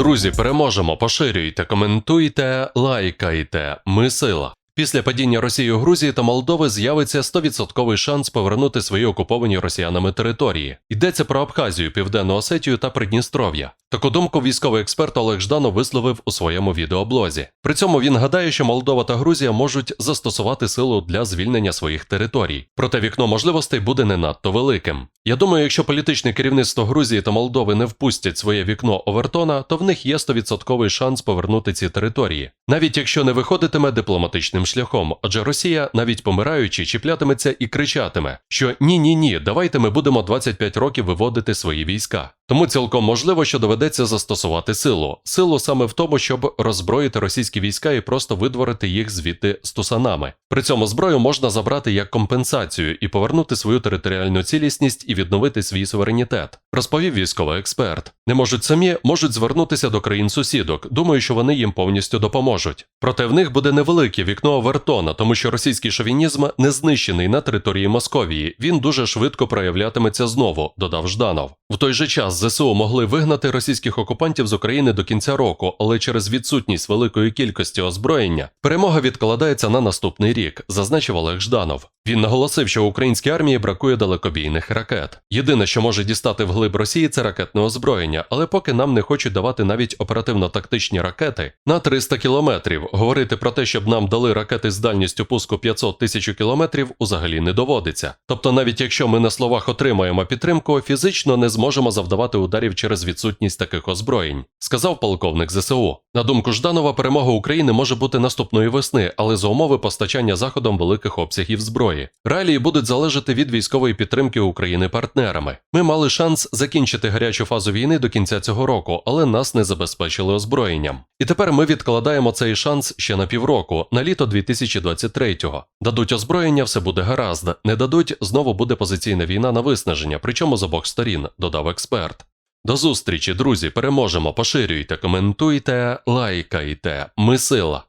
Друзі, переможемо, поширюйте, коментуйте, лайкайте. Ми сила. Після падіння Росії Грузії та Молдови з'явиться 100% шанс повернути свої окуповані росіянами території. Йдеться про Абхазію, Південну Осетію та Придністров'я. Таку думку військовий експерт Олег Жданов висловив у своєму відеоблозі. При цьому він гадає, що Молдова та Грузія можуть застосувати силу для звільнення своїх територій. Проте вікно можливостей буде не надто великим. Я думаю, якщо політичне керівництво Грузії та Молдови не впустять своє вікно Овертона, то в них є 100% шанс повернути ці території, навіть якщо не виходитиме дипломатичним шляхом, адже Росія, навіть помираючи, чіплятиметься і кричатиме, що ні, ні, ні, давайте ми будемо 25 років виводити свої війська. Тому цілком можливо, що доведеться застосувати силу. Силу саме в тому, щоб роззброїти російські війська і просто видворити їх звідти з тусанами. При цьому зброю можна забрати як компенсацію і повернути свою територіальну цілісність і відновити свій суверенітет, розповів військовий експерт. Не можуть самі, можуть звернутися до країн сусідок. Думаю, що вони їм повністю допоможуть. Проте в них буде невелике вікно Овертона, тому що російський шовінізм не знищений на території Московії. Він дуже швидко проявлятиметься знову, додав Жданов. В той же час ЗСУ могли вигнати російських окупантів з України до кінця року, але через відсутність великої кількості озброєння перемога відкладається на наступний рік, зазначив Олег Жданов. Він наголосив, що українській армії бракує далекобійних ракет. Єдине, що може дістати вглиб Росії, це ракетне озброєння, але поки нам не хочуть давати навіть оперативно-тактичні ракети на 300 кілометрів. Говорити про те, щоб нам дали ракети з дальністю пуску 500 тисяч кілометрів, взагалі не доводиться. Тобто, навіть якщо ми на словах отримаємо підтримку, фізично не зможемо завдавати ударів через відсутність таких озброєнь, сказав полковник ЗСУ. На думку Жданова, перемога України може бути наступної весни, але за умови постачання заходом великих обсягів зброї. Реалії будуть залежати від військової підтримки України партнерами. Ми мали шанс закінчити гарячу фазу війни до кінця цього року, але нас не забезпечили озброєнням. І тепер ми відкладаємо цей шанс ще на півроку, на літо 2023-го. Дадуть озброєння, все буде гаразд. Не дадуть, знову буде позиційна війна на виснаження, причому з обох сторін, додав експерт. До зустрічі, друзі, переможемо, поширюйте, коментуйте, лайкайте. Ми сила.